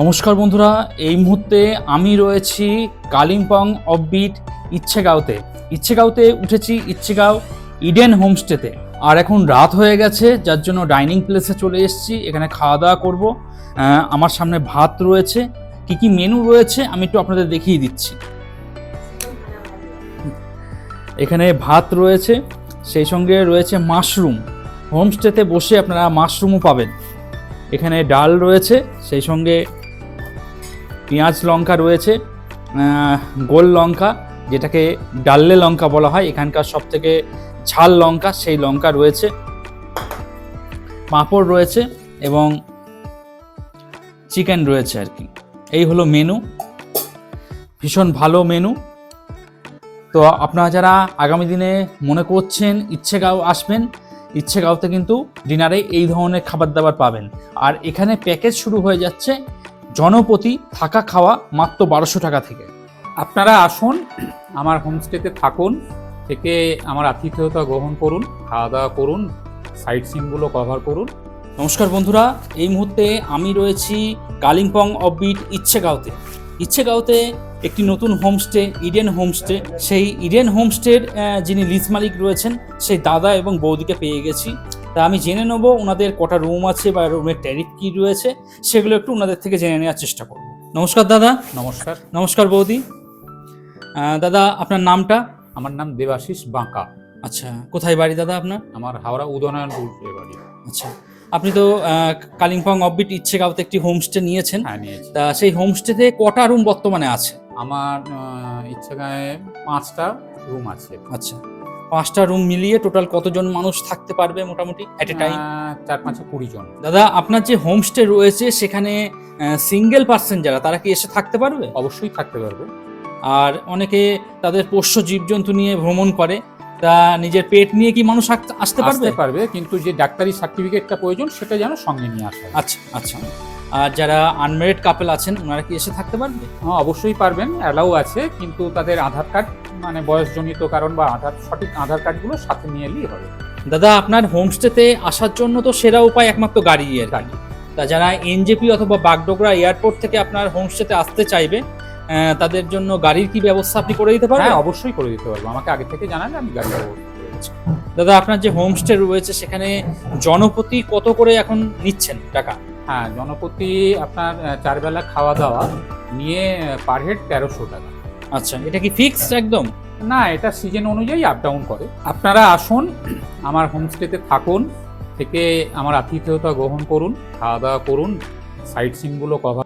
নমস্কার বন্ধুরা, এই মুহূর্তে আমি রয়েছি কালিম্পং অফবিট ইচ্ছেগাঁওতে। ইচ্ছেগাঁওতে উঠেছি, ইচ্ছেগাঁও ইডেন হোমস্টেতে। আর এখন রাত হয়ে গেছে, যার জন্য ডাইনিং প্লেসে চলে এসেছি, এখানে খাওয়া দাওয়া করব আমার সামনে ভাত রয়েছে। কি কি মেনু রয়েছে, আমি একটু আপনাদের দেখিয়ে দিচ্ছি। এখানে ভাত রয়েছে, সেই সঙ্গে রয়েছে মাশরুম। হোমস্টেতে বসে আপনারা মাশরুমও পাবেন। এখানে ডাল রয়েছে, সেই সঙ্গে পেঁয়াজ লঙ্কা রয়েছে গোল লঙ্কা, যেটাকে ডাল্লে লঙ্কা বলা হয়, এখানকার সব থেকে ঝাল লঙ্কা, সেই লঙ্কা রয়েছে। পাঁপড় রয়েছে এবং চিকেন রয়েছে আর কি। এই হলো মেনু ভীষণ ভালো মেনু তো আপনারা যারা আগামী দিনে মনে করছেন ইচ্ছেগাঁও আসবেন, ইচ্ছেগাঁওতে কিন্তু ডিনারে এই ধরনের খাবার দাবার পাবেন। আর এখানে প্যাকেজ শুরু হয়ে যাচ্ছে জনপ্রতি থাকা খাওয়া মাত্র বারোশো টাকা থেকে। আপনারা আসুন আমার হোমস্টেতে থাকুন থেকে আমার আতিথেয়তা গ্রহণ করুন খাওয়া দাওয়া করুন সাইট সিনগুলো কভার করুন। নমস্কার বন্ধুরা এই মুহূর্তে আমি রয়েছি কালিম্পং অফবিট ইচ্ছেগাঁওতে। ইচ্ছেগাঁওতে একটি নতুন হোমস্টে ইডেন হোমস্টে সেই ইডেন হোমস্টের যিনি লিজ মালিক রয়েছেন সেই দাদা এবং বৌদিকে পেয়ে গেছি। তা আমি জেনে নেব ওনাদের কটা রুম আছে বা রুমের ট্যারিফ কী রয়েছে সেগুলো একটু ওনাদের থেকে জেনে নেওয়ার চেষ্টা করব। নমস্কার দাদা। নমস্কার। নমস্কার বৌদি। আহ, দাদা আপনার নামটা? আমার নাম দেবাশিস বাঁকা। আচ্ছা কোথায় বাড়ি দাদা আপনার? আমার হাওড়া উদয়নারায়ণপুর এ বাড়ি। আচ্ছা আপনি তো আহ, কালিম্পং অফবিট ইচ্ছেগাঁওতে একটি হোমস্টে নিয়েছেন। হ্যাঁ নিয়েছি। তা সেই হোমস্টেতে কটা রুম বর্তমানে আছে? আমার আহ, গায়ে পাঁচটা রুম আছে। আচ্ছা। পাঁচটা রুম মিলিয়ে টোটাল কতজন মানুষ থাকতে পারবে মোটামুটি অ্যাট এ টাইম চার পাঁচে কুড়ি জন। দাদা আপনার যে হোমস্টে রয়েছে সেখানে সিঙ্গেল পার্সন যারা তারা কি এসে থাকতে পারবে? অবশ্যই থাকতে পারবে। আর অনেকে তাদের পোষ্য জীবজন্তু নিয়ে ভ্রমণ করে তা নিজের পেট নিয়ে কি মানুষ আসতে পারবে? পারবে কিন্তু যে ডাক্তারি সার্টিফিকেটটা প্রয়োজন সেটা যেন সঙ্গে নিয়ে আসা। আচ্ছা আচ্ছা। আর যারা আনমেরিড কাপেল আছেন ওনারা কি এসে থাকতে পারবে? হ্যাঁ অবশ্যই পারবেন অ্যালাউ আছে কিন্তু তাদের আধার কার্ড মানে বয়সজনিত কারণ বা আধার সঠিক আধার কার্ডগুলো সাথে নিয়ে এলেই হবে। দাদা আপনার হোমস্টেতে আসার জন্য তো সেরা উপায় একমাত্র গাড়ি আর গাড়ি। তা যারা এনজেপি অথবা বাগডোগরা এয়ারপোর্ট থেকে আপনার হোমস্টেতে আসতে চাইবে তাদের জন্য গাড়ির কি ব্যবস্থা আপনি করে দিতে পারবেন? হ্যাঁ অবশ্যই করে দিতে পারব। আমাকে আগে থেকে জানালে আমি গাড়ি। দাদা আপনার যে হোমস্টে রয়েছে সেখানে জনপ্রতি কত করে এখন নিচ্ছেন টাকা? হ্যাঁ জনপ্রতি আপনার চারবেলা চার বেলা খাওয়া দাওয়া নিয়ে পার হেড তেরোশো টাকা। আচ্ছা এটা কি ফিক্সড একদম? না এটা সিজন অনুযায়ী আপ ডাউন করে। আপনারা আসুন আমার হোমস্টেতে থাকুন থেকে আমার আতিথেয়তা গ্রহণ করুন খাওয়া দাওয়া করুন সাইট সিনগুলো কভার